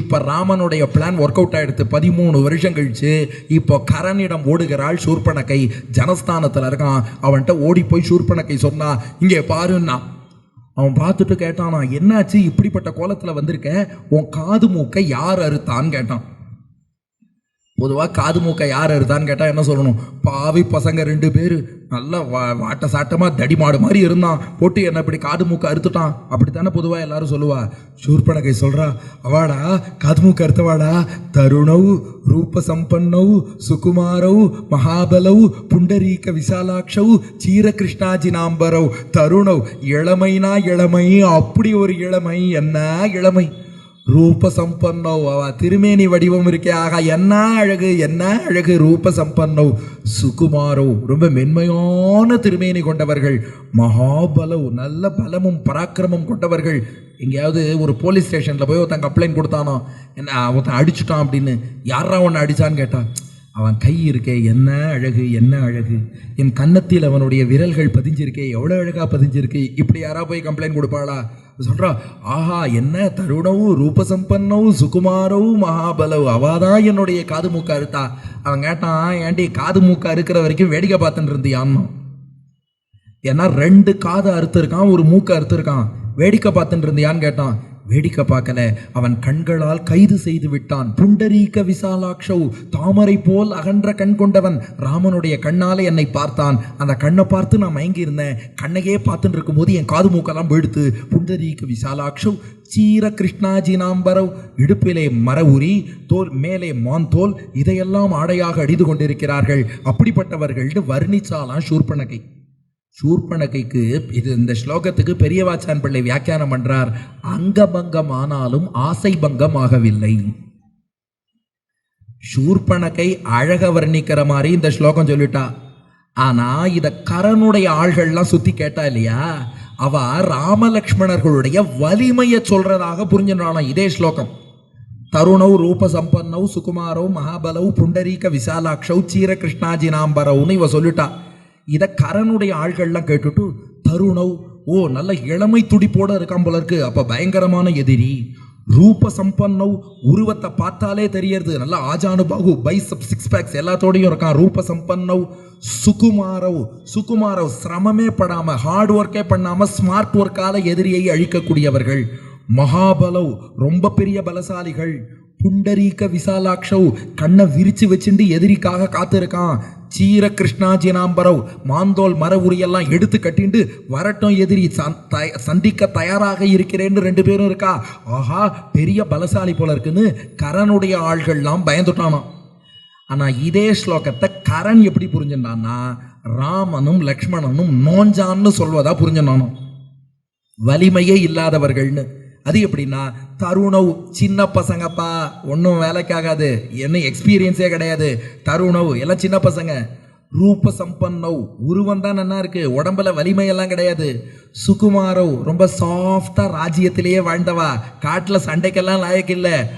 இப்போ ராமனுடைய plan work out ஆகிடுத்து பதிமூணு வருஷம் கழித்து இப்போ கரனிடம் ஓடுகிறாள் சூர்பனகை ஜனஸ்தானத்தில் இருக்கான். அவன்கிட்ட ஓடி போய் சூர்பனகை சொன்னா இங்கே பாருன்னா அவன் பார்த்துட்டு கேட்டானா என்னாச்சு? இப்படிப்பட்ட கோலத்தில் வந்திருக்க? உன் காது மூக்கை யார் அறுத்தான்னு கேட்டான். பொதுவாக காது மூக்கை யார் அறுத்தான்னு கேட்டால் என்ன சொல்லணும்? பாவி பசங்க ரெண்டு பேர். நல்லா வா வாட்ட சாட்டமாக தடிமாடு மாதிரி இருந்தான். போட்டு என்ன இப்படி காது மூக்கை அறுத்துட்டான். அப்படித்தானே பொதுவாக எல்லாரும் சொல்லுவா. சூர்பனகை சொல்கிறா அவாடா காது மூக்கை அறுத்தவாடா? தருணவ் ரூப சம்பன்னவ் சுகுமாரவ் மகாபலவ் புண்டரீக விசாலாட்சவ் சீரகிருஷ்ணாஜி கிருஷ்ணாஜினாம்பரவ் தருணவ் இளமைனா இளமை அப்படி ஒரு இளமை என்ன இளமை? ரூப சம்பன்னோ அவ திருமேனி வடிவம் இருக்கே. ஆகா என்ன அழகு என்ன அழகு ரூப சம்பன்னோ சுகுமாரோ ரொம்ப மென்மையான திருமேனி கொண்டவர்கள். மகாபலவு நல்ல பலமும் பராக்கிரமம் கொண்டவர்கள். எங்கேயாவது ஒரு போலீஸ் ஸ்டேஷனில் போய் ஒருத்தன் கம்ப்ளைண்ட் கொடுத்தானோ? என்ன ஒருத்தன் அடிச்சுட்டான் அப்படின்னு யாரா ஒன்று அடித்தான்னு கேட்டான் அவன் கை இருக்கே என்ன அழகு என்ன அழகு. என் கன்னத்தில் அவனுடைய விரல்கள் பதிஞ்சிருக்கே எவ்வளோ அழகாக பதிஞ்சிருக்கு. இப்படி யாரா போய் கம்ப்ளைண்ட் கொடுப்பாளா? சொல்கிறா ஆஹா என்ன தருணவும் ரூபசம்பன்னவும் சுகுமாரவும் மகாபலவும் அவாதான் என்னுடைய காது மூக்கா அறுத்தா? அவன் கேட்டான் ஏன்டி காது மூக்கா அறுக்கிற வரைக்கும் வேடிக்கை பார்த்துட்டு இருந்தியான்னு. ஏன்னா ரெண்டு காது அறுத்துருக்கான் ஒரு மூக்கு அறுத்துருக்கான். வேடிக்கை பார்த்துட்டு இருந்தியான்னு கேட்டான். வேடிக்கை பார்க்கல அவன் கண்களால் கைது செய்து விட்டான். புண்டரீக விசாலாட்சவ் தாமரை போல் அகன்ற கண் கொண்டவன். ராமனுடைய கண்ணாலே என்னை பார்த்தான். அந்த கண்ணை பார்த்து நான் மயங்கி இருந்தேன் கண்ணையே பார்த்துட்டு இருக்கும்போது என் காது மூக்கெல்லாம் போயிடுத்து புண்டரீக விசாலாட்சவ் சீர கிருஷ்ணாஜினாம்பரவ் இடுப்பிலே மர உரி தோல் மேலே மான் தோல் இதையெல்லாம் ஆடையாக அடிந்து கொண்டிருக்கிறார்கள். அப்படிப்பட்டவர்கள்னு வர்ணிச்சாலாம் சூர்பனகை. சூர்பனகைக்கு இது இந்த ஸ்லோகத்துக்கு பெரியவாச்சான் பிள்ளை வியாக்கியானம் பண்றார். அங்கபங்கம் ஆனாலும் ஆசை பங்கம் ஆகவில்லை சூர்பனகை அழக வர்ணிக்கிற மாதிரி இந்த ஸ்லோகம் சொல்லிட்டா. ஆனா இத கரனுடைய ஆள்கள்லாம் சுத்தி கேட்டா இல்லையா? அவ ராமலக்ஷ்மணர்களுடைய வலிமையை சொல்றதாக புரிஞ்சுனாலும் இதே ஸ்லோகம். தருணவ் ரூப சம்பன்னவ் சுகுமாரவ் மகாபலவ் புண்டரீக விசாலாட்சவ் சீர கிருஷ்ணாஜினாம்பரவ்னு இவ சொல்லிட்டா. இதை கரனுடைய ஆள்கள்லாம் கேட்டுட்டு தருணவ் ஓ நல்ல இளமை துடிப்போட இருக்கான் போல இருக்கு. அப்போ பயங்கரமான எதிரி. ரூப சம்பன்னவ் உருவத்தை பார்த்தாலே தெரியறது. நல்ல ஆஜானு பாகு பைசப் சிக்ஸ் பேக்ஸ் எல்லாத்தோடையும் இருக்கான். ரூப சம்பன்னவ் சுகுமாரவ் சுகுமாரவ் சிரமமே படாமல் ஹார்ட் ஒர்க்கே பண்ணாமல் ஸ்மார்ட் ஒர்க்கால எதிரியை அழிக்கக்கூடியவர்கள். மகாபலவ் ரொம்ப பெரிய பலசாலிகள். புண்டரீக விசாலாட்சவ் கண்ணை விரிச்சு வச்சுட்டு எதிரிக்காக காத்திருக்கான். சீர கிருஷ்ணாஜினாம்பரவ் மாந்தோல் மர உரியெல்லாம் எடுத்து கட்டிண்டு வரட்டும் எதிரி சந்- தய- சந்திக்க தயாராக இருக்கிறேன்னு ரெண்டு பேரும் இருக்கா? ஆஹா பெரிய பலசாலி போல இருக்குன்னு கரனுடைய ஆள்கள்லாம் பயந்துட்டானாம். ஆனால் இதே ஸ்லோகத்தை கரண் எப்படி புரிஞ்சுட்டான்னா ராமனும் லக்ஷ்மணனும் நோஞ்சான்னு சொல்வதா புரிஞ்சுனானோ வலிமையே இல்லாதவர்கள்னு. அது எப்படின்னா தருணவ். சின்ன பசங்கப்பா ஒன்றும் வேலைக்காகாது. என்ன எக்ஸ்பீரியன்ஸே கிடையாது. தருணவ். எல்லாம் சின்ன பசங்க. ரூப சம்பன்னவ். உருவம் தான் நல்லா இருக்கு. உடம்புல வலிமையெல்லாம் கிடையாது. சுகுமாரவ் ரொம்ப சாஃப்டா ராஜ்யத்திலேயே வாழ்ந்தவா. காட்டில் சண்டைக்கெல்லாம் லாயக்கில்லை.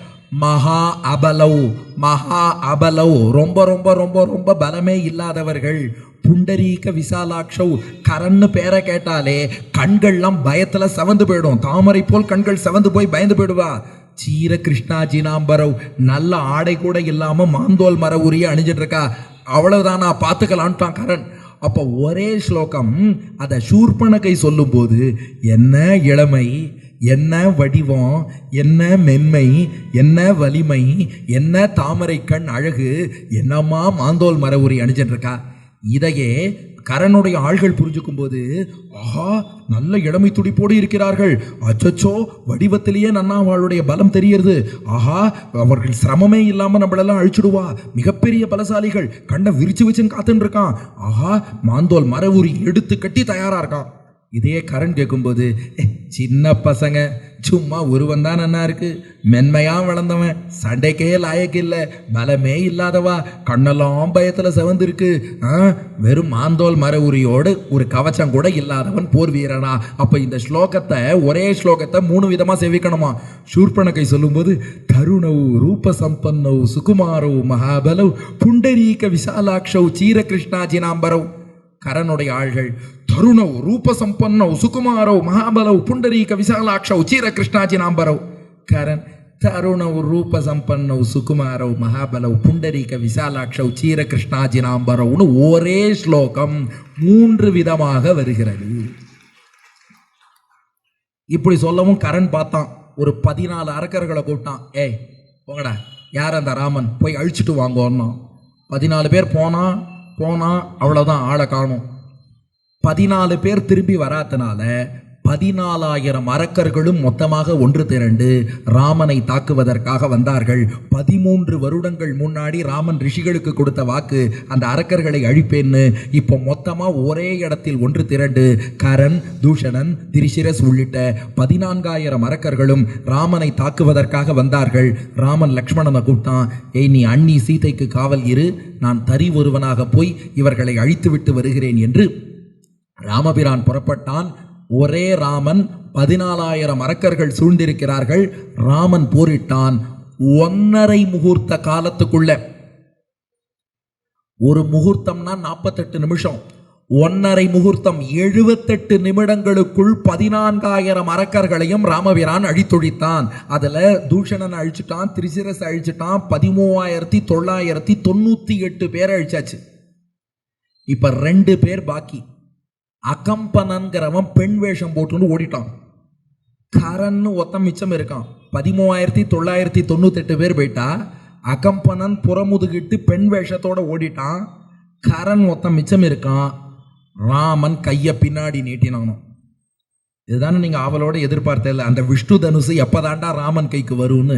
மகா அபலவ் மகா அபலவ் ரொம்ப ரொம்ப ரொம்ப ரொம்ப பலமே இல்லாதவர்கள். புண்டரீக விசாலாட்சவ் கரன்னு பேரை கேட்டாலே கண்கள்லாம் பயத்தில் செவந்து போயிடும். தாமரை போல் கண்கள் செவந்து போய் பயந்து போயிடுவா. சீர கிருஷ்ணா ஜீனாம்பரவ் நல்ல ஆடை கூட இல்லாமல் மாந்தோல் மர உரிய அணிஞ்சிட்டு இருக்கா அவ்வளவுதான் நான் பார்த்துக்கலான்ட்டான் கரண் அப்போ ஒரே ஸ்லோகம் அதை சூர்பனகை சொல்லும்போது என்ன இளமை என்ன வடிவம் என்ன மென்மை என்ன வலிமை என்ன தாமரை கண் அழகு என்னம்மா மாந்தோல் மர உரி அணிஞ்சிட்டு இருக்கா இதையே கரனுடைய ஆள்கள் புரிஞ்சுக்கும் போது ஆஹா நல்ல இளமை துடிப்போடு இருக்கிறார்கள். அச்சச்சோ வடிவத்திலேயே நன்னா அவளுடைய பலம் தெரியறது ஆஹா அவர்கள் சிரமமே இல்லாமல் நம்மளெல்லாம் அழிச்சிடுவா. மிகப்பெரிய பலசாலிகள் கண்ணை விரிச்சு வச்சுன்னு காத்துன்னு இருக்கான் ஆஹா மாந்தோல் மர உரி எடுத்து கட்டி தயாரா இருக்கான். இதே கரண் கேட்கும்போது சின்ன பசங்க சும்மா ஒருவன் தான் நன்னா இருக்கு. மென்மையாக வளர்ந்தவன் சண்டைக்கே லாயக்கு இல்லை. பலமே இல்லாதவா. கண்ணெல்லாம் பயத்தில் செவந்திருக்கு. ஆ, வெறும் மாந்தோல் மர உரியோடு ஒரு கவச்சம் கூட இல்லாதவன் போர் வீரனா. அப்போ இந்த ஸ்லோகத்தை ஒரே ஸ்லோகத்தை மூணு விதமாக செவிக்கணுமா? சூர்பனகை சொல்லும்போது தருணவு ரூப சம்பன்னவு சுகுமாரவு மகாபலவ் புண்டரீக விசாலாட்சவ் சீர கரனுடைய ஆள்கள் தருணவ் ரூப சம்பன்னவ் சுகுமாரவ் மகாபலவ் புண்டரீக விசாலாட்சவ் சீர கிருஷ்ணாஜினாம்பரவ் கரண் ತರುಣವು ರೂಪ ಸಂಪನ್ನವು ಸುಕುಮಾರವು ಮಹಾಬಲವು புண்டரீக விசாலாட்சவ் சீரகிருஷ்ணாஜினாம்பரவுன்னு ஒரே ஸ்லோகம் மூன்று விதமாக வருகிறது இப்படி சொல்லவும் கரண் பார்த்தான் ஒரு பதினாலு அரக்கர்களை கூப்பிட்டான் ஏய் போங்கடா யார் அந்த ராமன் போய் அழிச்சிட்டு வாங்கோன்னா பதினாலு பேர் போனா போனா அவ்வளோதான் ஆளை காணும் பதினாலு பேர் திரும்பி வராதனால பதினாலாயிரம் அரக்கர்களும் மொத்தமாக ஒன்று திரண்டு ராமனை தாக்குவதற்காக வந்தார்கள். பதிமூன்று வருடங்கள் முன்னாடி ராமன் ரிஷிகளுக்கு கொடுத்த வாக்கு அந்த அரக்கர்களை அழிப்பேன்னு. இப்போ மொத்தமாக ஒரே இடத்தில் ஒன்று திரண்டு கரண் தூஷணன் திரிசிரஸ் உள்ளிட்ட பதினான்காயிரம் அரக்கர்களும் ராமனை தாக்குவதற்காக வந்தார்கள். ராமன் லக்ஷ்மணனை கூப்பிட்டான் ஏய் நீ அண்ணி சீதைக்கு காவல் இரு. நான் தறி ஒருவனாக போய் இவர்களை அழித்துவிட்டு வருகிறேன் என்று ராமபிரான் புறப்பட்டான். ஒரே ராமன் பதினாலாயிரம் அரக்கர்கள் சூழ்ந்திருக்கிறார்கள். ராமன் போரிட்டான். ஒன்னரை முகூர்த்த காலத்துக்குள்ள. ஒரு முகூர்த்தம்னா நாற்பத்தெட்டு நிமிஷம். ஒன்னரை முகூர்த்தம் எழுபத்தெட்டு நிமிடங்களுக்குள் பதினான்காயிரம் அரக்கர்களையும் ராமபிரான் அழித்தொழித்தான். அதில் தூஷணன் அழிச்சிட்டான் திரிசிரஸ் அழிச்சிட்டான் பதிமூவாயிரத்தி தொள்ளாயிரத்தி தொண்ணூற்றி எட்டு பேரை அழிச்சாச்சு. இப்போ ரெண்டு பேர் பாக்கி. அகம்பனங்கிறவன் பெண் வேஷம் போட்டுன்னு ஓடிட்டான். கரன்னு ஒத்தம் மிச்சம் இருக்கான். பதிமூவாயிரத்தி தொள்ளாயிரத்தி தொண்ணூத்தெட்டு பேர் போயிட்டா அகம்பனன் புறமுதுகிட்டு பெண் வேஷத்தோட ஓடிட்டான். கரன் ஒத்தம் மிச்சம் இருக்கான். ராமன் கையை பின்னாடி நீட்டினானோ. இதுதானே நீங்கள் ஆவலோடு எதிர்பார்த்தல அந்த விஷ்ணு தனுசு எப்போதாண்டா ராமன் கைக்கு வரும்னு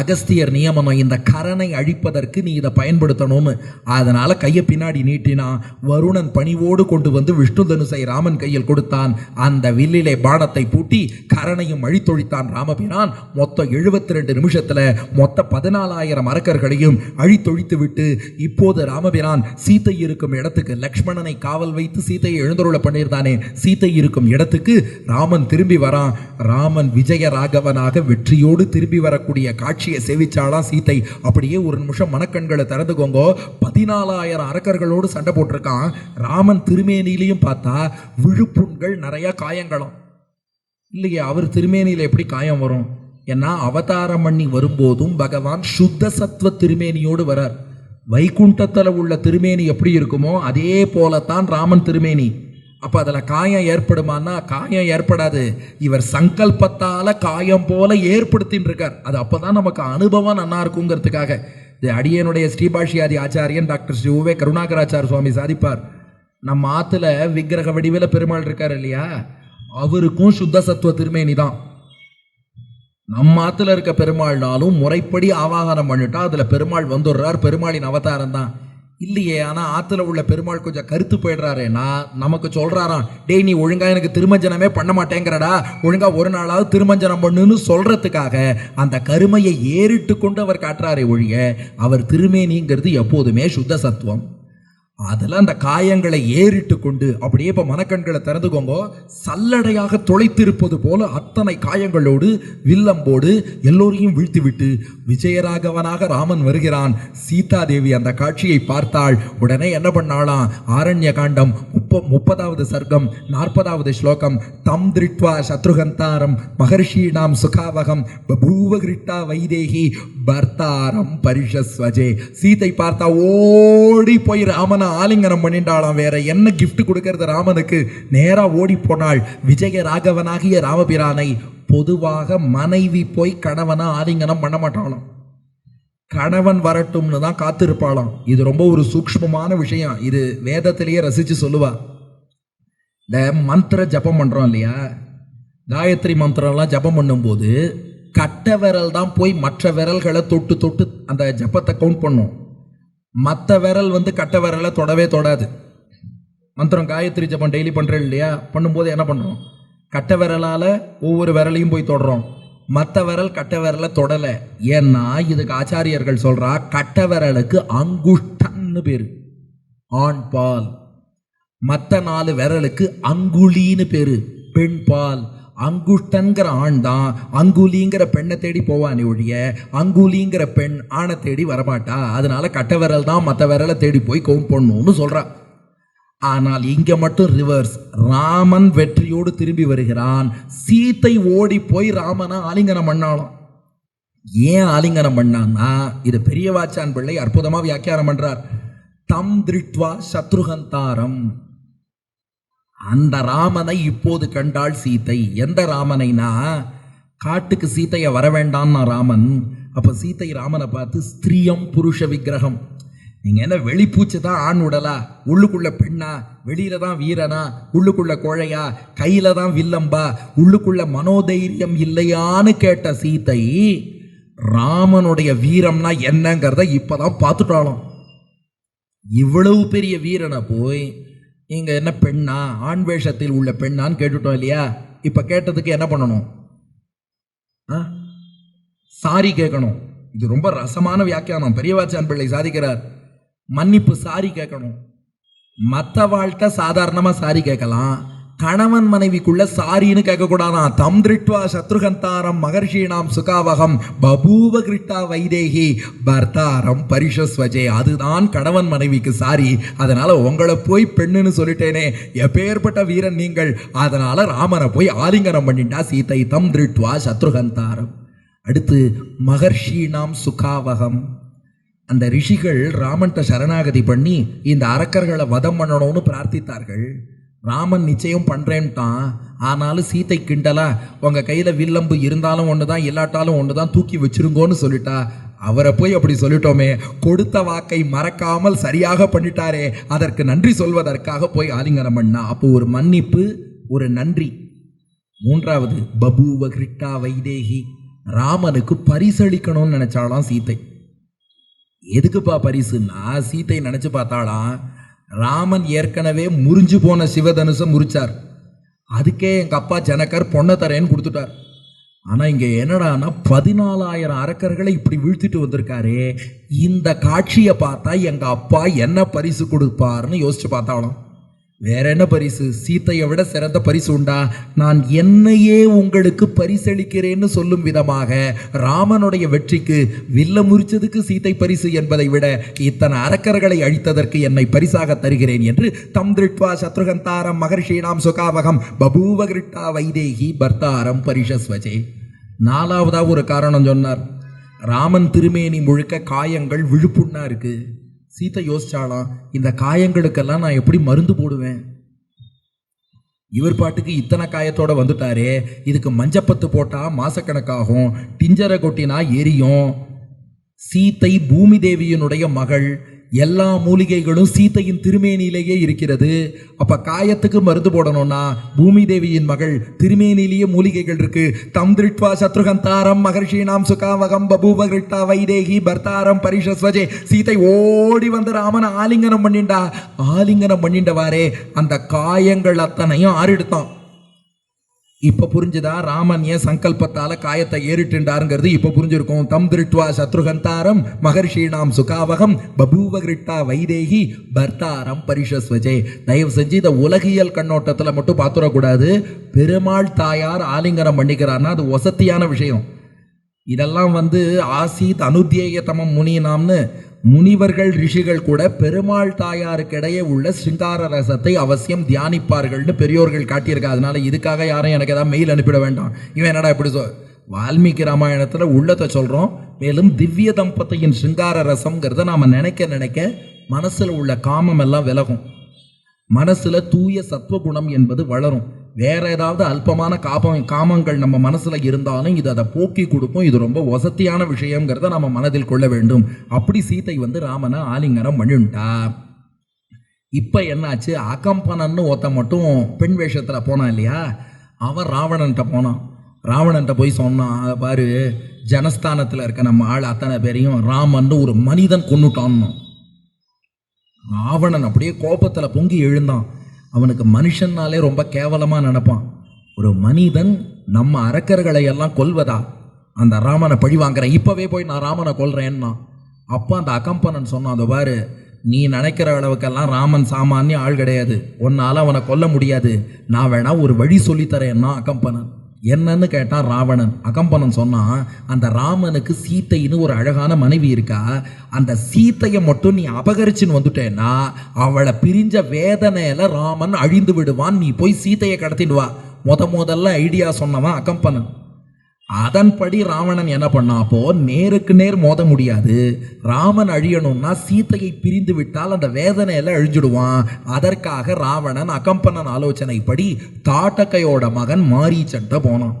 அகஸ்தியர் நியமனம் இந்த கரனை அழிப்பதற்கு நீ இதை பயன்படுத்தணும்னு. அதனால் கையை பின்னாடி நீட்டினா வருணன் பணிவோடு கொண்டு வந்து விஷ்ணு தனுசை ராமன் கையில் கொடுத்தான். அந்த வில்லிலே பானத்தை பூட்டி கரனையும் அழித்தொழித்தான் ராமபிரான். மொத்தம் எழுபத்தி ரெண்டு நிமிஷத்தில் மொத்த பதினாலாயிரம் அரக்கர்களையும் அழித்தொழித்து விட்டு இப்போது ராமபிரான் சீத்தை இருக்கும் இடத்துக்கு லக்ஷ்மணனை காவல் வைத்து சீத்தையை எழுந்தருள பண்ணியிருந்தானே. சீத்தை இருக்கும் இடத்துக்கு ராம ராமன் திரும்பி வரான். ராமன் விஜய ராகவனாக வெற்றியோடு திரும்பி வரக்கூடிய காட்சியை சேவிச்சாளா சீத்தை? அப்படியே ஒரு நிமிஷம் மனக்கண்களை திறந்துக்கோங்க பதினாலாயிரம் அரக்கர்களோடு சண்டை போட்டிருக்கான். ராமன் திருமேனிலையும் பார்த்தா விழுப்புண்கள் நிறையா காயங்களும். இல்லையே அவர் திருமேனியில் எப்படி காயம் வரும்? ஏன்னா அவதாரம் பண்ணி வரும்போதும் பகவான் சுத்த சத்வ திருமேனியோடு வரார். வைகுண்டத்தில் உள்ள திருமேனி எப்படி இருக்குமோ அதே போலத்தான் ராமன் திருமேனி. அப்போ அதில் காயம் ஏற்படுமான்னா காயம் ஏற்படாது. இவர் சங்கல்பத்தால் காயம் போல ஏற்படுத்தின்னு இருக்கார் அது அப்பதான் நமக்கு அனுபவம் நல்லா இருக்குங்கிறதுக்காக இது அடியனுடைய ஸ்ரீபாஷியாதி ஆச்சாரியன் டாக்டர் ஸ்ரீ உவே கருணாகராச்சார சுவாமி சாதிப்பார். நம்ம ஆற்றுல விக்கிரக வடிவில் பெருமாள் இருக்கார் இல்லையா? அவருக்கும் சுத்த சத்துவ திருமேனி தான். நம்ம ஆற்றுல இருக்க பெருமாள்னாலும் முறைப்படி ஆவாகனம் பண்ணிட்டா அதில் பெருமாள் வந்துடுறார். பெருமாளின் அவதாரம் தான். இல்லையே ஆனால் ஆற்றுல உள்ள பெருமாள் கொஞ்சம் கருத்து போயிடுறாரேன்னா நமக்கு சொல்கிறாராம் டேய் நீ ஒழுங்காக எனக்கு திருமஞ்சனமே பண்ண மாட்டேங்கிறடா. ஒழுங்காக ஒரு நாளாவது திருமஞ்சனம் பண்ணுன்னு சொல்கிறதுக்காக அந்த கருமையை ஏறிட்டு கொண்டு அவர் காட்டுறாரே ஒழிய அவர் திருமேனிங்கிறது எப்போதுமே சுத்த சத்துவம். அதில் அந்த காயங்களை ஏறிட்டு கொண்டு அப்படியே இப்போ மனக்கண்களை திறந்துக்கோங்க. சல்லடையாக தொலைத்திருப்பது போல அத்தனை காயங்களோடு வில்லம்போடு எல்லோரையும் வீழ்த்திவிட்டு விஜயராகவனாக ராமன் வருகிறான். சீதாதேவி அந்த காட்சியை பார்த்தாள். உடனே என்ன பண்ணாளாம்? ஆரண்ய காண்டம் முப்ப முப்பதாவது சர்க்கம் நாற்பதாவது ஸ்லோகம். தம் திருட்வா சத்ருகந்தாரம் மகர்ஷீணாம் சுகாவகம் பபூவகிருட்டா வைதேகி பர்த்தாரம் பரிஷஸ்வஜே. சீதை பார்த்தா ஓடி போய் ராமன ஆலிங்கனம் பண்ணிட்டாளாம். வேற என்ன கிஃப்ட் கொடுக்கறது ராமனுக்கு? நேராக ஓடி போனாள். விஜய ராகவனாகிய ராமபிரானை பொதுவாக மனைவி போய் கணவனை ஆலிங்கனம் பண்ண மாட்டாளாம். கணவன் வரட்டும்னு தான் காத்திருப்பாளாம். இது ரொம்ப ஒரு சூக்ஷ்மமான விஷயம். இது வேதத்திலேயே ரசித்து சொல்லுவா. இந்த மந்திர ஜபம் பண்ணுறோம் இல்லையா? காயத்ரி மந்திரம்லாம் ஜபம் பண்ணும்போது கட்ட விரல் தான் போய் மற்ற விரல்களை தொட்டு தொட்டு அந்த ஜபத்தை கவுண்ட் பண்ணும். மற்ற விரல் வந்து கட்ட விரலை தொடவே தொடாது. மந்திரம் காயத்ரி ஜபம் டெய்லி பண்ணுறேன் இல்லையா? பண்ணும்போது என்ன பண்ணுறோம் கட்ட விரலால் ஒவ்வொரு விரலையும் போய் தொடுறோம். மற்ற விரல் கட்ட விரலை தொடலை. ஏன்னா இதுக்கு ஆச்சாரியர்கள் சொல்கிறா கட்ட விரலுக்கு அங்குஷ்டன்னு பேர். ஆண் பால். மற்ற நாலு விரலுக்கு அங்குலின்னு பேர். பெண் பால். அங்குஷ்டன்கிற ஆண் தான் அங்குலிங்கிற பெண்ணை தேடி போவானே ஒழிய அங்குலிங்கிற பெண் ஆணை தேடி வரமாட்டா? அதனால கட்ட விரல் தான் மற்ற விரலை தேடி போய் கவுண்ட் பண்ணணும்னு சொல்றா. ஆனால் இங்க மட்டும் ரிவர்ஸ் ராமன் வெற்றியோடு திரும்பி வருகிறான். சீத்தை ஓடி போய் ராமனை ஆலிங்கனம் பண்ணாலும். ஏன் ஆலிங்கனம் பண்ணான்னா இது பெரியவாச்சான் பிள்ளை அற்புதமா வியாக்கியானம் பண்றார். தம் திருட்வா சத்ருகந்தாரம் அந்த ராமனை இப்போது கண்டாள் சீதை எந்த ராமனைனா? காட்டுக்கு சீதையை வர வேண்டாம்னா ராமன். அப்போ சீதை ராமனை பார்த்து ஸ்திரீயம் புருஷ விக்கிரகம். நீங்கள் என்ன வெளிப்பூச்சி தான் ஆண் உடலா? உள்ளுக்குள்ள பெண்ணா? வெளியில தான் வீரனா? உள்ளுக்குள்ள கோழையா? கையில தான் வில்லம்பா? உள்ளுக்குள்ள மனோதைரியம் இல்லையான்னு கேட்ட சீதை ராமனுடைய வீரம்னா என்னங்கிறத இப்பதான் பார்த்துட்டாலும் இவ்வளவு பெரிய வீரனை போய் நீங்கள் என்ன பெண்ணா? ஆண் வேஷத்தில் உள்ள பெண்ணான்னு கேட்டுட்டோம் இல்லையா? இப்போ கேட்டதுக்கு என்ன பண்ணணும்? ஆ? சாரி கேட்கணும். இது ரொம்ப ரசமான வியாக்கியானம். பெரியவாச்சான் பிள்ளை சாதிக்கிறார். மன்னிப்பு சாரி கேட்கணும். மற்ற வாழ்கிட்ட சாதாரணமாக சாரி கேட்கலாம். கணவன் மனைவிக்குள்ள சாரின்னு கேட்கக்கூடாதான். தம் திருட்வா சத்ருகந்தாரம் மகர்ஷீணாம் சுகாவகம் பபூவ கிருட்டா வைதேகி பர்த்தாரம் பரிஷஸ்வஜே. அதுதான் கணவன் மனைவிக்கு சாரி. அதனால் உங்களை போய் பெண்ணுன்னு சொல்லிட்டேனே. எப்பேற்பட்ட வீரன் நீங்கள்? அதனால் ராமனை போய் ஆலிங்கனம் பண்ணிட்டா சீதை தம் திருட்வா சத்ருகந்தாரம். அடுத்து மகர்ஷீணாம் சுகாவகம். அந்த ரிஷிகள் ராமன்ட்ட சரணாகதி பண்ணி இந்த அரக்கர்களை வதம் பண்ணணும்னு பிரார்த்தித்தார்கள். ராமன் நிச்சயம் பண்ணுறேன்ட்டான் ஆனாலும் சீத்தை கிண்டலா உங்கள் கையில் வில்லம்பு இருந்தாலும் ஒன்று தான் இல்லாட்டாலும் தான் தூக்கி வச்சிருங்கோன்னு சொல்லிட்டா. அவரை போய் அப்படி சொல்லிட்டோமே கொடுத்த வாக்கை மறக்காமல் சரியாக பண்ணிட்டாரே. அதற்கு நன்றி சொல்வதற்காக போய் ஆலிங்கனம் பண்ணா அப்போ ஒரு மன்னிப்பு ஒரு நன்றி. மூன்றாவது பபூவ கிருட்டா வைதேகி ராமனுக்கு பரிசளிக்கணும்னு நினைச்சாலாம் சீத்தை. எதுக்குப்பா பரிசுன்னா சீத்தை நினைச்சு பார்த்தாலாம் ராமன் ஏற்கனவே முறிஞ்சு போன சிவதனுசை முறிச்சார். அதுக்கே எங்கள் அப்பா ஜனக்கர் பொண்ணை தரேன்னு கொடுத்துட்டார். ஆனால் இங்கே என்னடான்னா பதினாலாயிரம் அரக்கர்களை இப்படி வீழ்த்திட்டு வந்திருக்காரே. இந்த காட்சியை பார்த்தா எங்கள் அப்பா என்ன பரிசு கொடுப்பாருன்னு யோசிச்சு பார்த்தாலும் வேற என்ன பரிசு? சீத்தையை விட சிறந்த பரிசு உண்டா? நான் என்னையே உங்களுக்கு பரிசளிக்கிறேன்னு சொல்லும் விதமாக ராமனுடைய வெற்றிக்கு வில்ல முறிச்சதுக்கு சீத்தை பரிசு என்பதை விட இத்தனை அரக்கர்களை அழித்ததற்கு என்னை பரிசாக தருகிறேன் என்று தம் திருட்வா சத்ருகந்தாரம் மகர்ஷீணாம் சுகாவகம் பபூவ கிருட்டா வைதேகி பர்த்தாரம் பரிஷஸ்வஜே. நாலாவதாக ஒரு காரணம் சொன்னார். ராமன் திருமேனி முழுக்க காயங்கள் விழுப்புண்ணா இருக்குது சீத்தை யோசிச்சாலாம் இந்த காயங்களுக்கெல்லாம் நான் எப்படி மருந்து போடுவேன்? இவர் பாட்டுக்கு இத்தனை காயத்தோட வந்துட்டாரே இதுக்கு மஞ்சப்பத்து போட்டா மாசக்கணக்காகும் டிஞ்சரை கொட்டினா எரியும். சீத்தை பூமி தேவியினுடைய மகள் எல்லா மூலிகைகளும் சீத்தையின் திருமேனியிலேயே இருக்கிறது. அப்போ காயத்துக்கு மருந்து போடணும்னா பூமி தேவியின் மகள் திருமேனிலேயே மூலிகைகள் இருக்கு. தம் திருட்வா சத்ருகந்தாரம் மகர்ஷீனாம் சுகாவகம் பபூவ கிருட்டா வைதேகி பர்த்தாரம் பரிஷஸ்வஜே. சீதை ஓடி வந்து ராமனை ஆலிங்கனம் பண்ணிண்டா. ஆலிங்கனம் பண்ணிண்டவாறே அந்த காயங்கள் அத்தனையும் ஆறிடுத்தான். இப்போ புரிஞ்சுதா? ராமன் ஏன் சங்கல்பத்தால் காயத்தை ஏறிட்டுண்டாருங்கிறது இப்போ புரிஞ்சிருக்கும். தம் திருட்வா சத்ருகந்தாரம் மகர்ஷீணாம் சுகாவகம் பபூவகிருட்டா வைதேகி பர்த்தாரம் பரிஷஸ்வஜே. தயவு செஞ்சு இதை உலகியல் கண்ணோட்டத்தில் மட்டும் பார்த்துடக்கூடாது பெருமாள் தாயார் ஆலிங்கனம் பண்ணிக்கிறார்னா அது வசத்தியான விஷயம். இதெல்லாம் வந்து ஆசீத் அனுத்தேயதமம் முனினாம்னு முனிவர்கள் ரிஷிகள் கூட பெருமாள் தாயாருக்கிடையே உள்ள சிங்கார ரசத்தை அவசியம் தியானிப்பார்கள்னு பெரியோர்கள் காட்டியிருக்கா. அதனால இதுக்காக யாரும் எனக்கு ஏதாவது மெயில் அனுப்பிட வேண்டாம். இவன் என்னடா இப்படி சொல் வால்மீகி ராமாயணத்தில் உள்ளத்தை சொல்கிறோம் மேலும் திவ்ய தம்பதியின் சிங்கார ரசம்ங்கிறத நாம் நினைக்க நினைக்க மனசில் உள்ள காமம் எல்லாம் விலகும். மனசில் தூய சத்துவகுணம் என்பது வளரும். வேறு ஏதாவது அல்பமான காபம் காமங்கள் நம்ம மனசில் இருந்தாலும் இது அதை போக்கி கொடுக்கும். இது ரொம்ப வசதியான விஷயங்கிறத நம்ம மனதில் கொள்ள வேண்டும். அப்படி சீதை வந்து ராமனை ஆலிங்கனம் பண்ணிட்டா இப்போ என்னாச்சு? அகம்பனன்னு ஒருத்த மட்டும் பெண் வேஷத்தில் போனான் இல்லையா? அவன் ராவணன்ட்ட போனான். ராவணன்ட்ட போய் சொன்னான் பாரு ஜனஸ்தானத்தில் இருக்க நம்ம ஆள் அத்தனை பேரையும் ராமன்னு ஒரு மனிதன் கொண்டுட்டான்னு ராவணன் அப்படியே கோபத்தில் பொங்கி எழுந்தான். அவனுக்கு மனுஷன்னாலே ரொம்ப கேவலமாக நினப்பான். ஒரு மனிதன் நம்ம அரக்கர்களை எல்லாம் கொல்வதா? அந்த ராமனை பழி வாங்குறேன் இப்போவே போய் நான் ராமனை கொல்றேன்னா? அப்போ அந்த அகம்பனன் சொன்னான் அந்த பாரு நீ நினைக்கிற அளவுக்கெல்லாம் ராமன் சாமானிய ஆள் கிடையாது. உன்னால் அவனை கொல்ல முடியாது. நான் வேணா ஒரு வழி சொல்லித்தரேன்னா அகம்பனன். என்னன்னு கேட்டான் ராவணன். அகம்பனன் சொன்னான் அந்த ராமனுக்கு சீத்தைன்னு ஒரு அழகான மனைவி இருக்கா? அந்த சீத்தையை மட்டும் நீ அபகரிச்சுன்னு வந்துட்டேன்னா அவளை பிரிஞ்ச வேதனையில ராமன் அழிந்து விடுவான். நீ போய் சீத்தையை கடத்திடுவா முத முதல்ல ஐடியா சொன்னவன் அகம்பனன். அதன்படி ராவணன் என்ன பண்ணா? அப்போ நேருக்கு நேர் மோத முடியாது. ராமன் அழியணும்னா சீத்தையை பிரிந்து விட்டால் அந்த வேதனையில அழிஞ்சிடுவான். அதற்காக ராவணன் அகம்பனன் ஆலோசனைப்படி தாட்டக்கையோட மகன் மாரீச்சன்ட்ட போனான்.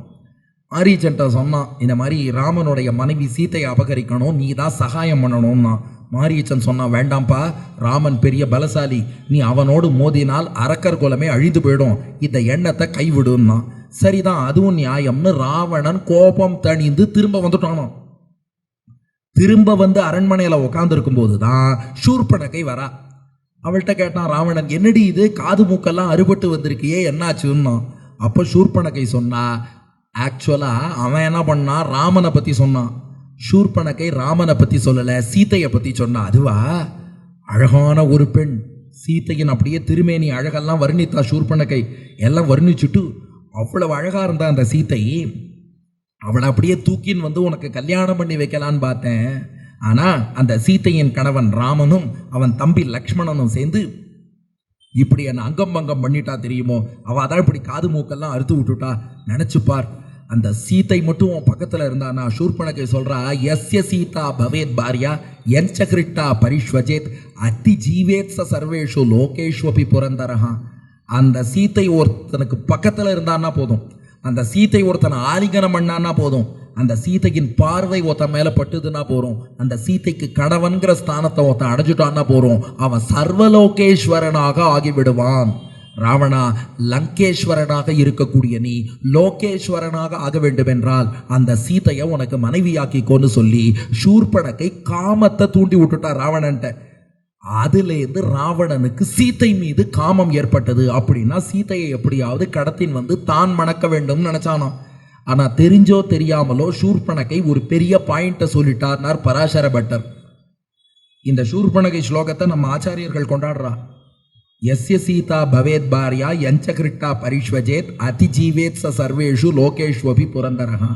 மாரீச்சன்ட்ட சொன்னான் இந்த மாதிரி ராமனுடைய மனைவி சீத்தையை அபகரிக்கணும் நீ தான் சகாயம் பண்ணணும்னா. மாரியச்சன் சொன்னான் வேண்டாம்ப்பா ராமன் பெரிய பலசாலி. நீ அவனோடு மோதினால் அரக்கர் குலமே அழிந்து போயிடும். இந்த எண்ணத்தை கைவிடுன்னா. சரிதான் அதுவும் நியாயம்னு ராவணன் கோபம் தணிந்து திரும்ப வந்துட்டானாம். திரும்ப வந்து அரண்மனையில் உட்காந்துருக்கும் போது தான் ஷூர்பனகை வரா. அவள்கிட்ட கேட்டான் ராவணன் என்னடி இது? காது மூக்கெல்லாம் அறுபட்டு வந்திருக்கியே என்னாச்சுன்னா? அப்போ ஷூர்பனகை சொன்னா ஆக்சுவலாக அவன் என்ன பண்ணான் ராமனை பற்றி சொன்னான். ஷூர்பனகை ராமனை பற்றி சொல்லலை சீதையை பற்றி சொன்னான் அதுவா? அழகான ஒரு பெண். சீதையின் அப்படியே திருமேனி அழகெல்லாம் வர்ணித்தா ஷூர்பனகை எல்லாம் வர்ணிச்சுட்டு அவ்வளவு அழகாக இருந்தா அந்த சீதை அவளை அப்படியே தூக்கின்னு வந்து உனக்கு கல்யாணம் பண்ணி வைக்கலான்னு பார்த்தேன். ஆனால் அந்த சீதையின் கணவன் ராமனும் அவன் தம்பி லக்ஷ்மணனும் சேர்ந்து இப்படி என்ன அங்கம் பங்கம் பண்ணிட்டா தெரியுமோ? அவள் அதான் இப்படி காது மூக்கெல்லாம் அறுத்து விட்டுட்டா. நினச்சிப்பார் பார். அந்த சீத்தை மட்டும் உன் பக்கத்துல இருந்தானா சொல்கிறா எஸ் எஸ்ய சீதா பவேத் பாரியா என் சக்ரிட்டா பரிஷ்வஜேத் அத்தி ஜீவேத் ச சர்வேஷு லோகேஷ்வபி புரந்தரஹான் அந்த சீத்தை ஒருத்தனுக்கு பக்கத்தில் இருந்தான்னா போதும். அந்த சீத்தை ஒருத்தனை ஆலிங்கனம் பண்ணான்னா போதும். அந்த சீதையின் பார்வை ஒருத்தன் மேலே பட்டுதுன்னா போகிறோம் அந்த சீதைக்கு கணவன்கிற ஸ்தானத்தை ஒருத்தன் அடைஞ்சிட்டான்னா போகிறோம் அவன் சர்வலோகேஸ்வரனாக ஆகிவிடுவான். ராவணா லங்கேஸ்வரனாக இருக்கக்கூடிய நீ லோகேஸ்வரனாக ஆக வேண்டுமென்றால் அந்த சீதையை உனக்கு மனைவியாக்கிக்கோன்னு சொல்லி ஷூர்பனக்கை காமத்தை தூண்டி விட்டுட்டா ராவணன்ட்ட. அதுலேருந்து ராவணனுக்கு சீத்தை மீது காமம் ஏற்பட்டது அப்படின்னா சீதையை எப்படியாவது கடத்தின் வந்து தான் மணக்க வேண்டும் நினச்சானாம். ஆனால் தெரிஞ்சோ தெரியாமலோ ஷூர்பனகை ஒரு பெரிய பாயிண்ட்டை சொல்லிட்டார்னார் பராசர பட்டர் இந்த ஷூர்பனகை ஸ்லோகத்தை நம்ம ஆச்சாரியர்கள் கொண்டாடுறா. எஸ்ய சீதா பவேத் பாரியா யஞ்சகிருட்டா பரிஷ்வஜேத் அதிஜீவேத் ச சர்வேஷு லோகேஷ்வபி புரந்தரஹா.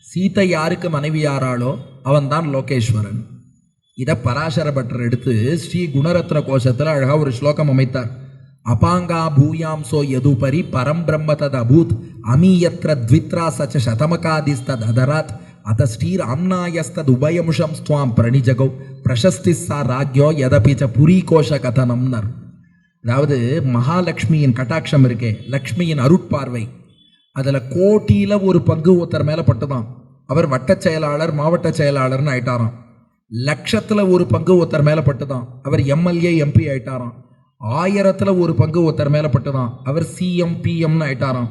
சீதை யாருக்கு மனைவியாராளோ அவன்தான் லோகேஸ்வரன் இதை பராசர பட்டர் எடுத்து ஸ்ரீ குணரத்ன கோஷத்தில் அழகாக ஒரு ஸ்லோகம் அமைத்தார். அபாங்கா பூயாம்சோ யதுபரி பரம் பிரம்ம தத் அபூத் அமீயத்ர த்வித்ரா சச்ச சதமகாதிஸ்தத் அதராத் அத ஸ்ரீர் அம்னாயஸ்தத் உபயமுஷம் ஸ்துவாம் பிரணிஜகோ பிரசஸ்தி சா ராஜ்யோ எதபிச்ச புரி கோஷ கதனம்னர் அதாவது மகாலட்சுமியின் கட்டாட்சம் இருக்கே லக்ஷ்மியின் அருட்பார்வை. அதில் கோட்டியில் ஒரு பங்கு ஒருத்தர் மேலே பட்டுதான். அவர் வட்டச் செயலாளர் மாவட்ட செயலாளர்னு ஆயிட்டாராம். லட்சத்தில் ஒரு பங்கு ஒருத்தர் மேலே பட்டுதான். அவர் எம்எல்ஏ எம்பி ஆயிட்டாராம். ஆயிரத்தில் ஒரு பங்கு ஒருத்தர் மேலே பட்டுதான். அவர் சிஎம் பிஎம்னு ஆயிட்டாராம்.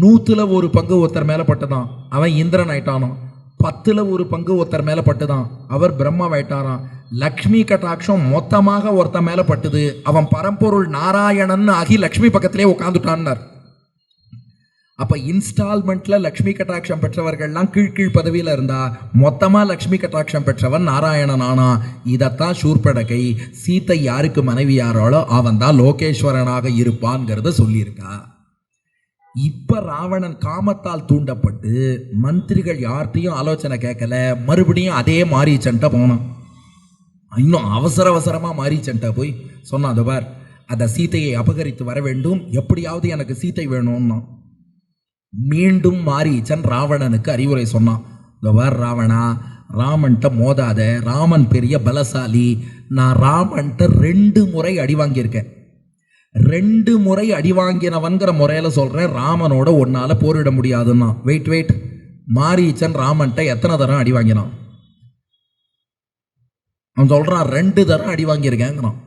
நூற்றுல ஒரு பங்கு ஒருத்தர் மேலே பட்டுதான். அவன் இந்திரன் ஆயிட்டானான் பத்தில் ஒரு பங்கு ஒருத்தர் மேல பட்டுதான். அவர் பிரம்மாவாயிட்டாராம் லக்ஷ்மி கட்டாட்சம் மொத்தமாக ஒருத்தன் மேலே பட்டுது. அவன் பரம்பொருள் நாராயணன் ஆகி லக்ஷ்மி பக்கத்திலே உட்காந்துட்டான்னார் அப்போ இன்ஸ்டால்மெண்ட்ல லக்ஷ்மி கட்டாட்சம் பெற்றவர்கள்லாம் கீழ் பதவியில் இருந்தால் இருந்தா லக்ஷ்மி கட்டாட்சம் பெற்றவன் நாராயணன் ஆனா இதைத்தான் சூர்படகை. சீத்தை யாருக்கு மனைவி யாராலோ அவன் தான் லோகேஸ்வரனாக இருப்பான்ங்கிறத சொல்லியிருக்கா. இப்போ ராவணன் காமத்தால் தூண்டப்பட்டு மந்திரிகள் யார்கிட்டையும் ஆலோசனை கேட்கல. மறுபடியும் அதே மாரீச்சன்ட்ட போனான். இன்னும் அவசர அவசரமாக மாறி சண்டை போய் சொன்னான் "அதோ பார் அந்த சீதையை அபகரித்து வர வேண்டும். எப்படியாவது எனக்கு சீத்தை வேணும்னா மீண்டும் மாரீச்சன் ராவணனுக்கு அறிவுரை சொன்னான். இந்த வர் ராவணா ராமன்ட்ட மோதாத ராமன் பெரிய பலசாலி நான் ராமன்ட்ட ரெண்டு முறை அடி வாங்கியிருக்கேன். ரெண்டு முறை அடி வாங்கினவன்கிற முறையில் சொல்கிறேன் ராமனோட ஒன்னால போரிட முடியாதுன்னா வெயிட் வெயிட் மாரீச்சன் ராமன்ட்ட எத்தனை தரம் அடி வாங்கினான்? அவன் சொல்கிறான் ரெண்டு தரம் அடி வாங்கியிருக்கேங்கிறான்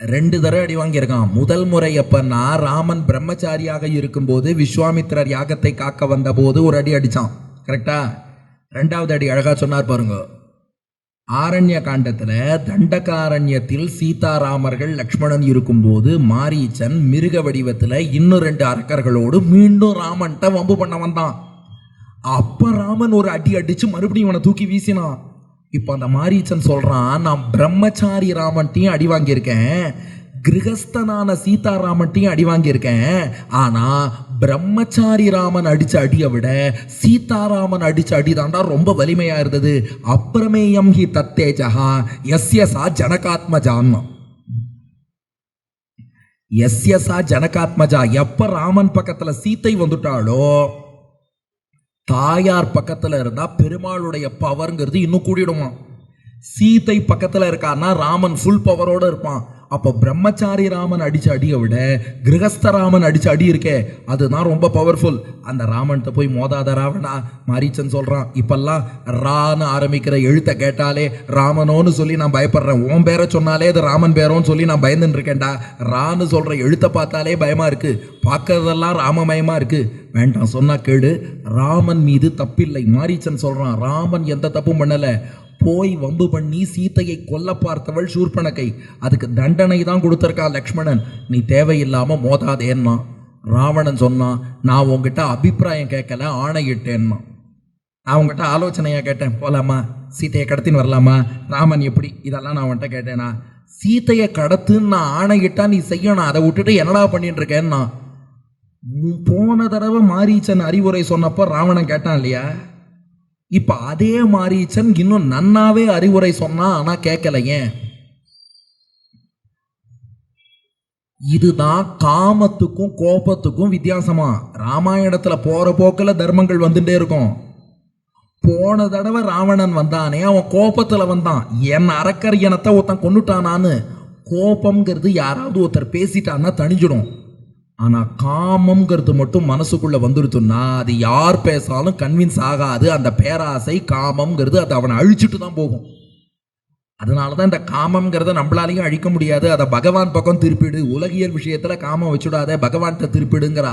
ரெண்டு தடவை அடி வாங்கியிருக்கான். முதல் முறை எப்பன்னா ராமன் பிரம்மச்சாரியாக இருக்கும்போது விஸ்வாமித்திரர் யாகத்தை காக்க வந்தபோது ஒரு அடி அடிச்சான். கரெக்டா? ரெண்டாவது அடி அழகாக சொன்னார் பாருங்க. ஆரண்ய காண்டத்தில் தண்டகாரண்யத்தில் சீதாராமர்கள் லக்ஷ்மணன் இருக்கும்போது மாரீச்சன் மிருக வடிவத்தில் இன்னும் ரெண்டு அரக்கர்களோடு மீண்டும் ராமன்ட்ட வம்பு பண்ண வந்தான். அப்போ ராமன் ஒரு அடி அடித்து மறுபடியும் இவனை தூக்கி வீசினான். இப்போ அந்த மாரீச்சன் சொல்கிறான் நான் பிரம்மச்சாரி ராமன்ட்டையும் அடி வாங்கியிருக்கேன். கிரகஸ்தனான சீதாராமன்ட்டையும் அடி வாங்கியிருக்கேன். ஆனால் பிரம்மச்சாரி ராமன் அடித்த அடியை விட சீதாராமன் அடித்த அடி தாண்டா ரொம்ப வலிமையாக இருந்தது. அப்பிரமேயம் ஹி தத்தேஜகா எஸ்ய சா ஜான்மம். எஸ்ய சா ஜனகாத்மஜா எப்போ ராமன் பக்கத்தில் சீத்தை வந்துட்டாளோ தாயார் பக்கத்தில் இருந்தால் பெருமாளுடைய பவருங்கிறது இன்னும் கூடிடுமா சீதை பக்கத்தில் இருக்கான்னா ராமன் ஃபுல் பவரோடு இருப்பான். அப்போ பிரம்மச்சாரி ராமன் அடித்த அடியை விட கிரகஸ்த ராமன் அடித்த அடி இருக்கே அதுதான் ரொம்ப பவர்ஃபுல் அந்த ராமன்கிட்ட போய் மோதாத ராவணா மாரீச்சன் சொல்கிறான் இப்பெல்லாம் ரான்னு ஆரம்பிக்கிற எழுத்தை கேட்டாலே ராமனோன்னு சொல்லி நான் பயப்படுறேன். உன் பேரை சொன்னாலே அது ராமன் பேரோன்னு சொல்லி நான் பயந்துட்டு இருக்கேன்டா. ரான்னு சொல்கிற எழுத்தை பார்த்தாலே பயமாக இருக்குது பார்க்கறதெல்லாம் ராமமயமாக இருக்கு. வேண்டாம் சொன்னா கேடு ராமன் மீது தப்பில்லை. மாரீச்சன் சொல்கிறான் ராமன் எந்த தப்பும் பண்ணலை. போய் வம்பு பண்ணி சீத்தையை கொல்ல பார்த்தவள் சூர்பனகை. அதுக்கு தண்டனை தான் கொடுத்துருக்கா லக்ஷ்மணன். நீ தேவையில்லாமல் மோதாதேன்னா. ராவணன் சொன்னான் நான் உங்ககிட்ட அபிப்பிராயம் கேட்கல ஆணையிட்டேன்னா. நான் உங்ககிட்ட ஆலோசனையாக கேட்டேன். போகலாமா சீதையை கடத்தின்னு வரலாமா? ராமன் எப்படி? இதெல்லாம் நான் உன்கிட்ட கேட்டேனா? சீதையை கடத்துன்னு நான் ஆணையிட்டா நீ செய்யணும். அதை விட்டுட்டு என்னடா பண்ணிட்டு இருக்கேன்னா? போன தடவை மாரீச்சன் அறிவுரை சொன்னப்போ ராவணன் கேட்டான் இல்லையா? இப்போ அதே மாரீச்சன் இன்னும் நன்னாவே அறிவுரை சொன்னா ஆனால் கேட்கல ஏன்? இதுதான் காமத்துக்கும் கோபத்துக்கும் வித்தியாசமா? ராமாயணத்துல போற போக்கில் தர்மங்கள் வந்துட்டே இருக்கும். போன தடவை ராவணன் வந்தானே அவன் கோபத்துல வந்தான். என் அரக்கர் இனத்தை ஒருத்தன் கொண்டுட்டானான்னு கோபம்ங்கிறது யாராவது ஒருத்தர் பேசிட்டான்னா தணிஞ்சிடும். ஆனால் காமம்ங்கிறது மட்டும் மனசுக்குள்ளே வந்துருத்துன்னா அது யார் பேசாலும் கன்வின்ஸ் ஆகாது. அந்த பேராசை காமம்ங்கிறது அது அவனை அழிச்சிட்டு தான் போகும். அதனால தான் இந்த காமம்ங்கிறத நம்மளாலையும் அழிக்க முடியாது. அதை பகவான் பக்கம் திருப்பிடு. உலகியல் விஷயத்தில் காமம் வச்சுடாத பகவான்கிட்ட திருப்பிடுங்கிறா.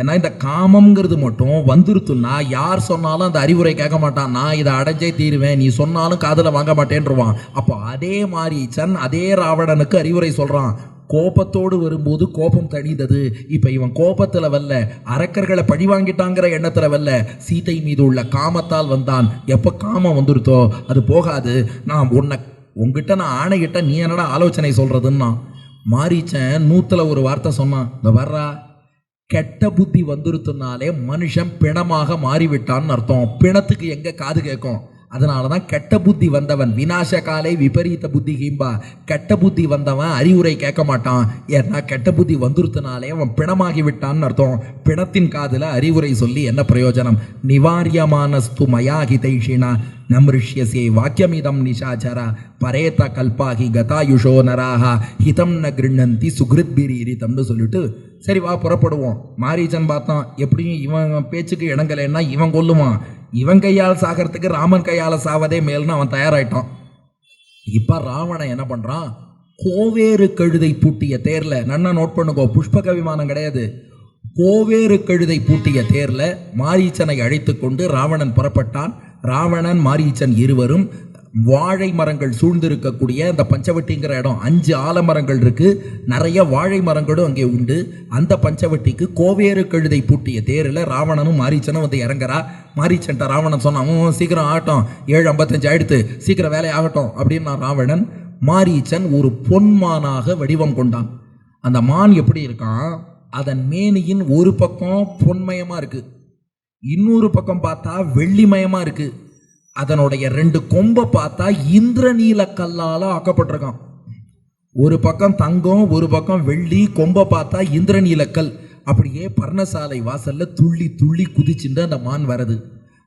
ஏன்னா இந்த காமம்ங்கிறது மட்டும் வந்துருத்துன்னா யார் சொன்னாலும் அந்த அறிவுரை கேட்க மாட்டான். நான் இதை அடைஞ்சே தீருவேன். நீ சொன்னாலும் காதில் வாங்க மாட்டேன்ருவான். அப்போ அதே மாதிரி சன் அதே ராவணனுக்கு அறிவுரை சொல்கிறான் கோபத்தோடு வரும்போது கோபம் தணிந்தது. இப்போ இவன் கோபத்தில் வல்ல அரக்கர்களை பழி வாங்கிட்டாங்கிற எண்ணத்தில் வல்ல சீதை மீது உள்ள காமத்தால் வந்தான். எப்போ காமம் வந்துருத்தோ அது போகாது. நான் உன்னை உங்ககிட்ட நான் ஆணையிட்ட நீ என்னடா ஆலோசனை சொல்கிறதுன்னா மாறிச்சேன் நூற்றில் ஒரு வார்த்தை சொன்னான். இந்த வர்றா கெட்ட புத்தி வந்துருத்துனாலே மனுஷன் பிணமாக மாறிவிட்டான்னு அர்த்தம். பிணத்துக்கு எங்கே காது கேட்கும்? அதனால தான் கெட்ட புத்தி வந்தவன் விநாச காலை விபரீத புத்தி கீம்பா. கெட்ட புத்தி வந்தவன் அறிவுரை கேட்க மாட்டான். ஏன்னா கெட்ட புத்தி வந்துருத்துனாலே அவன் பிணமாகி விட்டான்னு அர்த்தம். பிணத்தின் காதில் அறிவுரை சொல்லி என்ன பிரயோஜனம்? நிவாரியமானஸ்து மயா நம் ரிஷ்யசே வாக்கியமிதம் நிஷாச்சரா பரேத கல்பாகி கதாயுஷோ நராகா ஹிதம் ந கிருண்ணந்தி சுகிருத்பிரீரிதம்னு சொல்லிட்டு சரி வா புறப்படுவோம். மாரீச்சன் பார்த்தான் எப்படியும் இவன் பேச்சுக்கு இடங்கலைன்னா இவன் கொல்லுவான். இவன் கையால் சாகிறதுக்கு ராமன் கையால் சாவதே மேல்னு அவன் தயாராயிட்டான். இப்போ ராவணன் என்ன பண்ணுறான் கோவேறு கழுதை பூட்டிய தேரில் நன்னா நோட் பண்ணுங்கோ புஷ்பக விமானம் கிடையாது. கோவேறு கழுதை பூட்டிய தேரில் மாரீச்சனை அழைத்து கொண்டு ராவணன் புறப்பட்டான். ராவணன் மாரீச்சன் இருவரும் வாழை மரங்கள் சூழ்ந்திருக்கக்கூடிய அந்த பஞ்சவட்டிங்கிற இடம் அஞ்சு ஆலமரங்கள் இருக்கு. நிறைய வாழை மரங்களும் அங்கே உண்டு. அந்த பஞ்சவட்டிக்கு கோவேறு கழுதை பூட்டிய தேரில் ராவணனும் மாரீச்சனும் வந்து இறங்குறா. மாரீச்சன்ட்ட ராவணன் சொன்னான் அவன் சீக்கிரம் ஆகட்டும். ஏழு ஐம்பத்தஞ்சு ஆயிடுத்து. சீக்கிரம் வேலை ஆகட்டும். அப்படின்னா ராவணன் மாரீச்சன் ஒரு பொன்மானாக வடிவம் கொண்டான். அந்த மான் எப்படி இருக்கான்? அதன் மேனியின் ஒரு பக்கம் பொன்மயமாக இருக்குது இன்னொரு பக்கம் பார்த்தா வெள்ளிமயமாக இருக்குது அதனுடைய ரெண்டு கொம்பை பார்த்தா இந்திரநீல கல்லால் ஆக்கப்பட்டிருக்கான். ஒரு பக்கம் தங்கம் ஒரு பக்கம் வெள்ளி கொம்பை பார்த்தா இந்திரநீலக்கல் அப்படியே பர்ணசாலை வாசலில் துள்ளி துள்ளி குதிச்சுட்டு அந்த மான் வருது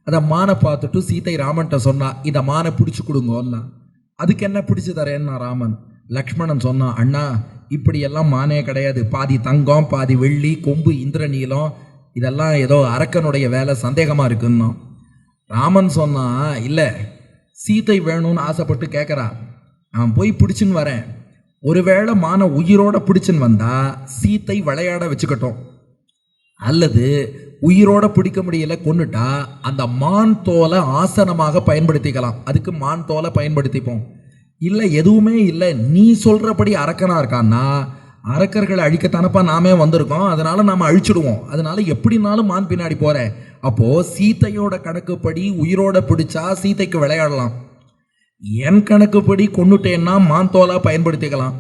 அந்த மானை பார்த்துட்டு சீதை ராமன்ட்ட சொன்னா இந்த மானை பிடிச்சி கொடுங்கன்னா அதுக்கு என்ன பிடிச்சி தரேன்னா ராமன். லக்ஷ்மணன் சொன்னான் அண்ணா இப்படியெல்லாம் மானே கிடையாது. பாதி தங்கம் பாதி வெள்ளி கொம்பு இந்திரநீலம் இதெல்லாம் ஏதோ அரக்கனுடைய வேலை சந்தேகமாக இருக்குன்னா ராமன் சொன்னா இல்லை சீத்தை வேணும்னு ஆசைப்பட்டு கேட்குறா நான் போய் பிடிச்சின்னு வரேன். ஒருவேளை மான உயிரோட பிடிச்சின்னு வந்தா சீத்தை விளையாட வச்சுக்கட்டும். அல்லது உயிரோட பிடிக்க முடியல கொண்டுட்டா அந்த மான் தோலை ஆசனமாக பயன்படுத்திக்கலாம். அதுக்கு மான் தோலை பயன்படுத்திப்போம். இல்லை எதுவுமே இல்லை. நீ சொல்கிறபடி அரக்கனா இருக்கான்னா அரக்கர்களை அழிக்கத்தானப்பா நாமே வந்திருக்கோம். அதனால் நாம் அழிச்சிடுவோம். அதனால் எப்படினாலும் மான் பின்னாடி போகிறேன் அப்போது சீதையோட கணக்குப்படி உயிரோட பிடிச்சா சீதைக்கு விளையாடலாம். என் கணக்குப்படி கொண்டுட்டேன்னா மான் தோலாக பயன்படுத்திக்கலாம்.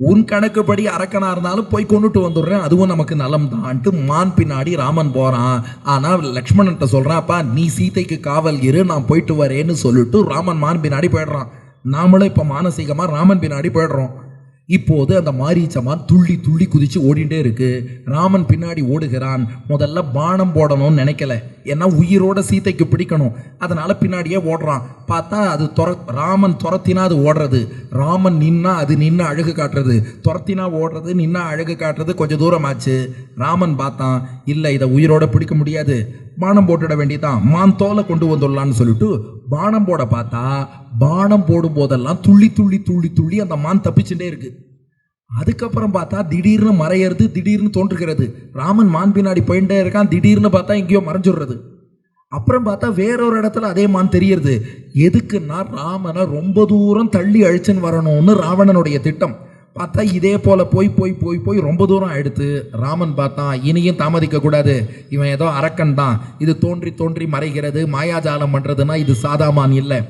உன் கணக்குப்படி அரக்கனா இருந்தாலும் போய் கொண்டுட்டு வந்துடுறேன். அதுவும் நமக்கு நலம் தான்ட்டு மான் பின்னாடி ராமன் போகிறான் ஆனால் லக்ஷ்மணன்ட்ட சொல்றான் அப்பா நீ சீத்தைக்கு காவல் இரு நான் போயிட்டு வரேன்னு சொல்லிட்டு ராமன் மான் பின்னாடி போயிடுறான். நாமளும் இப்போ மானசீகமாக ராமன் பின்னாடி போயிடுறோம். இப்போது அந்த மாரீச்சமான் துள்ளி துள்ளி குதிச்சு ஓடிட்டே இருக்கு. ராமன் பின்னாடி ஓடுகிறான். முதல்ல பானம் போடணும்னு நினைக்கல. ஏன்னா உயிரோட சீதைக்கு பிடிக்கணும். அதனால பின்னாடியே ஓடுறான். பார்த்தா அது துர ராமன் துரத்தினா அது ஓடுறது. ராமன் நின்னா அது நின்று அழகு காட்டுறது. துரத்தினா ஓடுறது நின்னா அழகு காட்டுறது கொஞ்சம் தூரம் ஆச்சு ராமன் பார்த்தான் இல்லை இதை உயிரோட பிடிக்க முடியாது. பானம் போட்டுட வேண்டியதான். மான் தோலை கொண்டு வந்துடலான்னு சொல்லிட்டு பானம் போட பார்த்தா பானம் போடும் போதெல்லாம் துள்ளி துள்ளி துள்ளி துள்ளி அந்த மான் தப்பிச்சுட்டே இருக்கு. அதுக்கப்புறம் பார்த்தா திடீர்னு மறையிறது திடீர்னு தோன்றுகிறது. ராமன் மான் பின்னாடி போயிட்டே இருக்கான் திடீர்னு பார்த்தா எங்கேயோ மறைஞ்சிடுறது. அப்புறம் பார்த்தா வேறொரு இடத்துல அதே மான் தெரியறது. எதுக்குன்னா ராமனை ரொம்ப தூரம் தள்ளி அழிச்சுன்னு வரணும்னு ராவணனுடைய திட்டம். பார்த்தா இதே போல் போய் போய் போய் போய் ரொம்ப தூரம் ஆயிடுத்து. ராமன் பார்த்தான் இனியும் தாமதிக்கக்கூடாது இவன் ஏதோ அரக்கன் தான். இது தோன்றி தோன்றி மறைகிறது. மாயாஜாலம் பண்ணுறதுன்னா இது சாதாமான் இல்லை.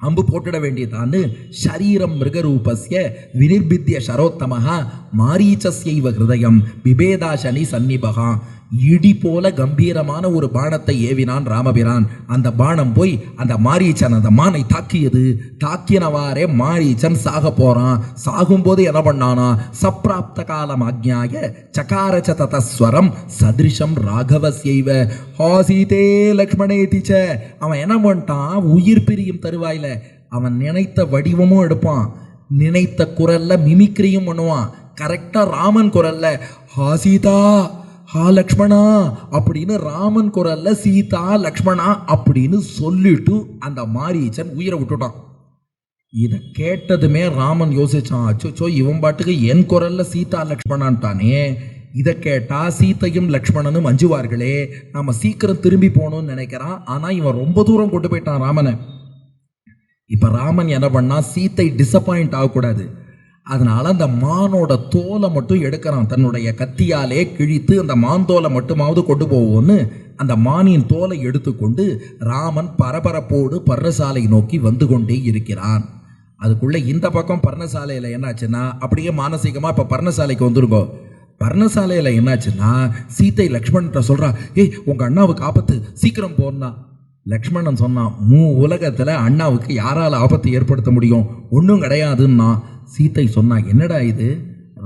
அம்பு போட்டுட வேண்டியதான்னு ஷரீரம் மிருகரூபஸ்ய வினிர்பித்திய சரோத்தமகா மாரீச்சஸ்யைவ ஹிருதயம். பிபேதாசனி சந்நிபகா இடி போல கம்பீரமான ஒரு பானத்தை ஏவினான் ராமபிரான். அந்த பானம் போய் அந்த மாரீச்சன் அந்த மானை தாக்கியது. தாக்கினவாறே மாரீச்சன் சாக போறான். சாகும்போது என்ன பண்ணானா சப்ராப்த காலம் ஆக்ஞாய சகாரச்ச ததஸ்வரம் சதிருஷம் செய்வ ஹாசிதே லக்ஷ்மணே தீச்ச. அவன் என்ன பண்ணிட்டான் உயிர் பிரியும் தருவாயில அவன் நினைத்த வடிவமும் எடுப்பான். நினைத்த குரல்ல மிமிக்ரியும் பண்ணுவான். கரெக்டா ராமன் குரல்ல ஹாசிதா ஹா லக்ஷ்மணா அப்படின்னு ராமன் குரல்ல சீதா லக்ஷ்மணா அப்படின்னு சொல்லிட்டு அந்த மாரீச்சன் உயிரை விட்டுட்டான். இதை கேட்டதுமே ராமன் யோசிச்சான் அச்சோ இவன் பாட்டுக்கு என் குரல்ல சீதா லக்ஷ்மணான்ட்டானே இதை கேட்டால் சீத்தையும் லக்ஷ்மணனும் அஞ்சுவார்களே நாம் சீக்கிரம் திரும்பி போகணும்னு நினைக்கிறான். ஆனால் இவன் ரொம்ப தூரம் கொண்டு போயிட்டான் ராமனை. இப்போ ராமன் என்ன பண்ணால் சீத்தை டிசப்பாயிண்ட் ஆகக்கூடாது. அதனால் அந்த மானோட தோலை மட்டும் எடுக்கிறான். தன்னுடைய கத்தியாலே கிழித்து அந்த மான் தோலை மட்டுமாவது கொண்டு போவோன்னு அந்த மானின் தோலை எடுத்துக்கொண்டு ராமன் பரபரப்போடு பர்ணசாலை நோக்கி வந்து கொண்டே இருக்கிறான். அதுக்குள்ளே இந்த பக்கம் பர்ணசாலையில் என்னாச்சுன்னா அப்படியே மானசீகமாக இப்போ பர்ணசாலைக்கு வந்துருங்கோ. பர்ணசாலையில் என்னாச்சுன்னா சீத்தை லக்ஷ்மண்கிட்ட சொல்கிறா ஏய் உங்கள் அண்ணாவுக்கு ஆபத்து சீக்கிரம் போனா லக்ஷ்மணன் சொன்னான் மூ உலகத்தில் அண்ணாவுக்கு யாரால் ஆபத்தை ஏற்படுத்த முடியும்? ஒன்றும் கிடையாதுன்னா. சீத்தை சொன்னா என்னடா இது?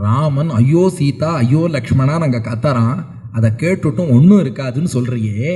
ராமன் ஐயோ சீதா ஐயோ லக்ஷ்மணா நாங்கள் கத்தறான் அதை கேட்டுட்டும் ஒன்றும் இருக்காதுன்னு சொல்கிறியே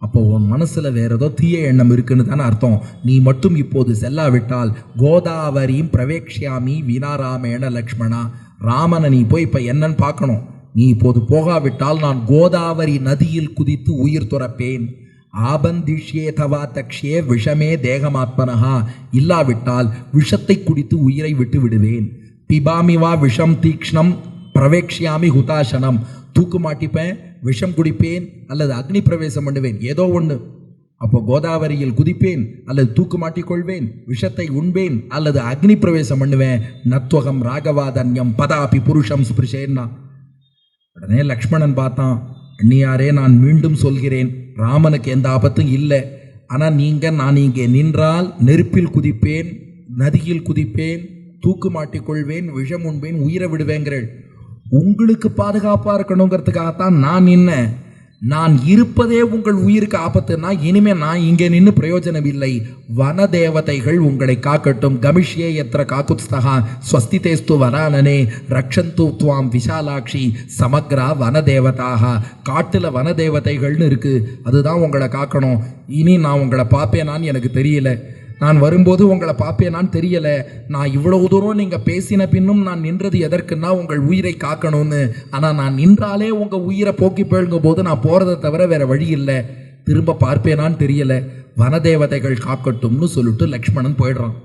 அப்போ உன் மனசில் வேற ஏதோ தீய எண்ணம் இருக்குன்னு தானே அர்த்தம். நீ மட்டும் இப்போது செல்லாவிட்டால் கோதாவரியும் பிரவேக்ஷாமி வினாராமேண லக்ஷ்மணா. ராமனை நீ போய் இப்போ என்னன்னு பார்க்கணும். நீ இப்போது போகாவிட்டால் நான் கோதாவரி நதியில் குதித்து உயிர் துறப்பேன். ஆபந்திஷ்யே தவா தக்ஷே விஷமே தேகமாத்மனஹா. இல்லாவிட்டால் விஷத்தை குடித்து உயிரை விட்டு விடுவேன். பிபாமிவா விஷம் தீக்ஷ்ணம் பிரவேக்ஷியாமி ஹுதாசனம். தூக்கு மாட்டிப்பேன் விஷம் குடிப்பேன் அல்லது அக்னி பிரவேசம் பண்ணுவேன். ஏதோ ஒன்று அப்போ கோதாவரியில் குதிப்பேன் அல்லது தூக்கு மாட்டிக்கொள்வேன் விஷத்தை உண்பேன் அல்லது அக்னி பிரவேசம் பண்ணுவேன். நத்வகம் ராகவாதன்யம் பதாபி புருஷம் ஸ்பிருஷேன்னா உடனே லக்ஷ்மணன் பார்த்தான் அண்ணியாரே நான் மீண்டும் சொல்கிறேன். ராமனுக்கு எந்த ஆபத்தும் இல்லை. ஆனால் நீங்கள் நான் இங்கே நின்றால் நெருப்பில் குதிப்பேன் நதியில் குதிப்பேன் தூக்கு மாட்டிக்கொள்வேன் விஷம் உண்பேன் உயிரை விடுவேங்கிறேன் உங்களுக்கு பாதுகாப்பாக இருக்கணுங்கிறதுக்காகத்தான் நான் நின்னேன். நான் இருப்பதே உங்கள் உயிருக்கு ஆபத்துனா இனிமே நான் இங்கே நின்று பிரயோஜனம் இல்லை வன தேவதைகள் உங்களை காக்கட்டும். கமிஷியே எத்திர காக்குத்ஸ்தகா. ஸ்வஸ்திதேஸ்து வரானனே. ரக்ஷந்து துவாம் விஷாலாட்சி. சமக்ரா வன தேவதாக காட்டில் வன தேவதைகள்னு இருக்குது அதுதான் உங்களை காக்கணும். இனி நான் உங்களை பார்ப்பேனான்னு எனக்கு தெரியல. நான் வரும்போது உங்களை பார்ப்பேனான்னு தெரியல. நான் இவ்வளவு தூரம் நீங்கள் பேசின பின்னும் நான் நின்றது எதற்குன்னா உங்கள் உயிரை காக்கணும்னு. ஆனால் நான் நின்றாலே உங்கள் உயிரை போக்கி போழுங்கும் போது நான் போகிறத தவிர வேறு வழி இல்லை. திரும்ப பார்ப்பேனான்னு தெரியல. வனதேவதைகள் காக்கட்டும்னு சொல்லிட்டு லக்ஷ்மணன் போயிடுறான்.